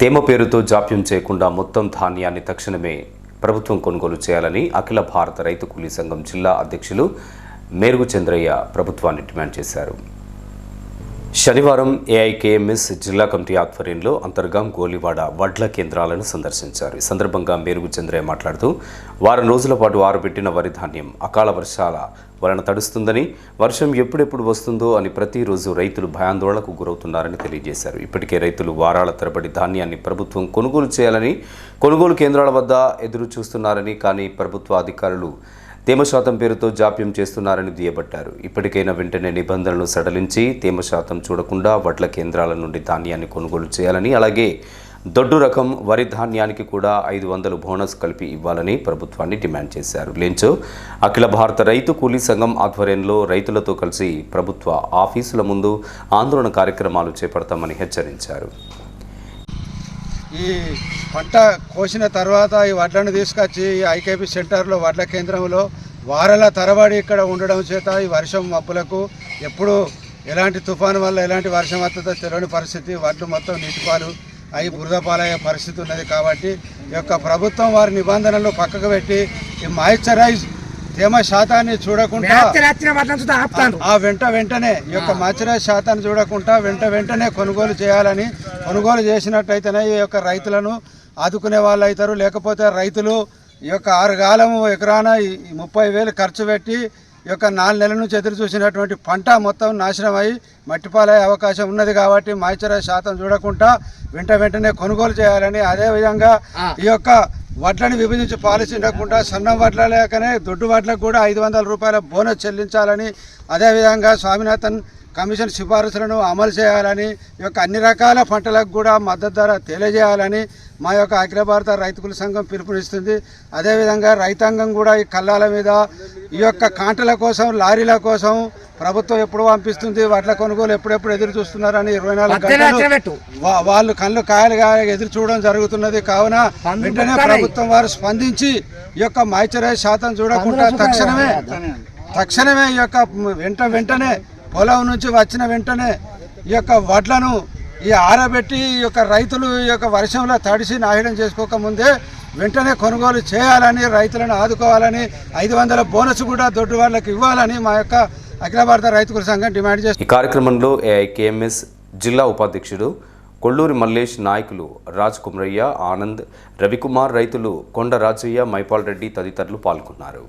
తేమ పేరుతో జాప్యం చేయకుండా మొత్తం ధాన్యాన్ని తక్షణమే ప్రభుత్వం కొనుగోలు చేయాలని అఖిల భారత రైతు కూలీ సంఘం జిల్లా అధ్యక్షులు మేరుగు చంద్రయ్య ప్రభుత్వాన్ని డిమాండ్ చేశారు. శనివారం ఏఐకేఎంఎస్ జిల్లా కమిటీ ఆధ్వర్యంలో అంతర్గాం గోలివాడ వడ్ల కేంద్రాలను సందర్శించారు. ఈ సందర్భంగా మేరుగు చంద్రయ్య మాట్లాడుతూ వారం రోజుల పాటు ఆరబెట్టిన వరి ధాన్యం అకాల వర్షాల వలన తడుస్తుందని వర్షం ఎప్పుడెప్పుడు వస్తుందో అని ప్రతిరోజు రైతులు భయాందోళనకు గురవుతున్నారని తెలియజేశారు. ఇప్పటికే రైతులు వారాల తరబడి ధాన్యాన్ని ప్రభుత్వం కొనుగోలు చేయాలని కొనుగోలు కేంద్రాల వద్ద ఎదురు చూస్తున్నారని కానీ ప్రభుత్వ అధికారులు తేమ శాతం పేరుతో జాప్యం చేస్తున్నారని దుయ్యబట్టారు. ఇప్పటికైనా వెంటనే నిబంధనలు సడలించి తేమ శాతం చూడకుండా వడ్ల కేంద్రాల నుండి ధాన్యాన్ని కొనుగోలు చేయాలని అలాగే దొడ్డు రకం వరి ధాన్యానికి కూడా ఐదు వందలు బోనస్ కలిపి ఇవ్వాలని ప్రభుత్వాన్ని డిమాండ్ చేశారు. లేంచో అఖిల భారత రైతు కూలీ సంఘం ఆధ్వర్యంలో రైతులతో కలిసి ప్రభుత్వ ఆఫీసుల ముందు ఆందోళన కార్యక్రమాలు చేపడతామని హెచ్చరించారు. ఈ పంట కోసిన తర్వాత ఈ వడ్లను తీసుకొచ్చి ఈ ఐకేపీ సెంటర్లో వడ్ల కేంద్రంలో వారాల తరబడి ఇక్కడ ఉండడం చేత ఈ వర్షం మబ్బులకు ఎప్పుడు ఎలాంటి తుఫాను వల్ల ఎలాంటి వర్షం వస్తుందో తెలియని పరిస్థితి. వడ్లు మొత్తం నీటిపాలు అవి బురద పాలయ్యే పరిస్థితి ఉన్నది కాబట్టి ఈ యొక్క ప్రభుత్వం వారి నిబంధనలు పక్కకు పెట్టి ఈ మాయిశ్చరైజ్ తేమ శాతాన్ని చూడకుండా ఆ వెంట వెంటనే ఈ యొక్క మాచిరాజ్ శాతాన్ని చూడకుండా వెంట వెంటనే కొనుగోలు చేయాలని కొనుగోలు చేసినట్టయితేనే ఈ యొక్క రైతులను ఆదుకునే వాళ్ళు అవుతారు. లేకపోతే రైతులు ఈ యొక్క ఆరు కాలము ఎకరాన ముప్పై వేలు ఖర్చు పెట్టి ఈ యొక్క నాలుగు నెలల నుంచి ఎదురు చూసినటువంటి పంట మొత్తం నాశనం అయి మట్టిపాలయ్యే అవకాశం ఉన్నది కాబట్టి మాయిశ్చరైజ్ శాతం చూడకుండా వెంట వెంటనే కొనుగోలు చేయాలని అదేవిధంగా ఈ యొక్క వడ్లని విభజించే పాలసీ ఉండకుండా సన్న వడ్ల లేకనే దొడ్డు వడ్లకు కూడా ఐదు వందల రూపాయల బోనస్ చెల్లించాలని అదేవిధంగా స్వామినాథన్ కమిషన్ సిఫారసులను అమలు చేయాలని ఈ యొక్క అన్ని రకాల పంటలకు కూడా మద్దతు ధర తెలియజేయాలని మా యొక్క అఖిల భారత రైతుకుల సంఘం పిలుపునిస్తుంది. అదేవిధంగా రైతాంగం కూడా ఈ కళ్ళాల మీద ఈ యొక్క కాంటల కోసం లారీల కోసం ప్రభుత్వం ఎప్పుడు పంపిస్తుంది. వాటిల కొనుగోలు ఎప్పుడెప్పుడు ఎదురు చూస్తున్నారని ఇరవై నాలుగు గంటలు వాళ్ళు కళ్ళు కాయలుగా ఎదురు చూడడం జరుగుతున్నది. కావున వెంటనే ప్రభుత్వం వారు స్పందించి ఈ యొక్క మాయిశ్చరైజ్ శాతం చూడకుండా తక్షణమే తక్షణమే ఈ యొక్క వెంట వెంటనే పొలం నుంచి వచ్చిన వెంటనే ఈ యొక్క వడ్లను ఈ ఆరబెట్టి ఈ యొక్క రైతులు ఈ యొక్క వర్షంలో తడిసి నాశనం చేసుకోకముందే వెంటనే కొనుగోలు చేయాలని రైతులను ఆదుకోవాలని ఐదు వందల బోనస్ కూడా దొడ్డు వాళ్ళకి ఇవ్వాలని మా యొక్క అఖిల భారత రైతుల సంఘం డిమాండ్ చేస్తుంది. ఈ కార్యక్రమంలో ఏఐకేఎంఎస్ జిల్లా ఉపాధ్యక్షుడు కొల్లూరి మల్లేష్ నాయకులు రాజ్ కుమరయ్య ఆనంద్ రవికుమార్ రైతులు కొండ రాజయ్య మైపాల్ రెడ్డి తదితరులు పాల్గొన్నారు.